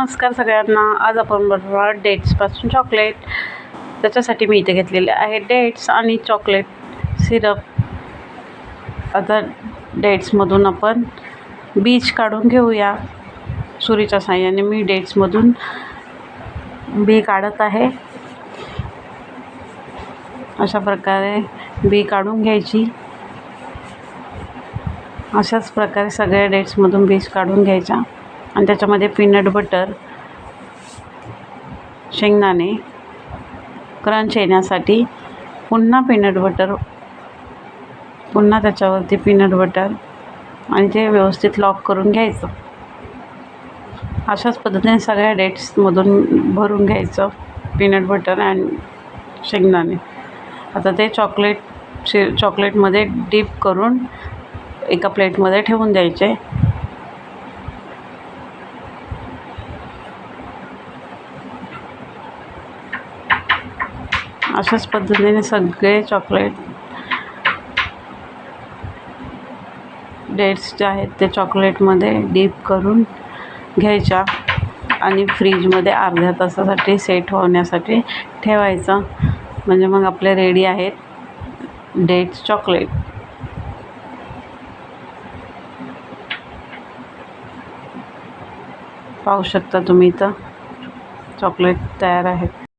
नमस्कार सगळ्यांना. आज आपण बनवणार डेट्सपासून चॉकलेट त्याच्यासाठी मी इथे घेतलेले आहे डेट्स आणि चॉकलेट सिरप आता डेट्समधून आपण बीज काढून घेऊया. सुरीच्या साह्याने मी डेट्समधून बी काढत आहे. अशा प्रकारे बी काढून घ्यायची. अशाच प्रकारे सगळ्या डेट्समधून बीज काढून घ्यायच्या. आणि त्याच्यामध्ये पीनट बटर शेंगदाणे क्रंच येण्यासाठी पुन्हा पीनट बटर पुन्हा त्याच्यावरती पीनट बटर आणि ते व्यवस्थित लॉक करून घ्यायचं. अशाच पद्धतीने सगळ्या डेट्समधून भरून घ्यायचं पीनट बटर अँड शेंगदाणे. आता ते चॉकलेट शे चॉकलेटमध्ये डीप करून एका प्लेटमध्ये ठेवून द्यायचे. अशाच पद्धतीने सगळे चॉकलेट डेट्स जे आहेत ते चॉकलेटमध्ये डीप करून घ्यायच्या आणि फ्रीजमध्ये अर्ध्या तासासाठी सेट होण्यासाठी ठेवायचं. म्हणजे मग आपले रेडी आहेत डेट्स चॉकलेट पाहू शकता तुम्ही इथं चॉकलेट तयार आहेत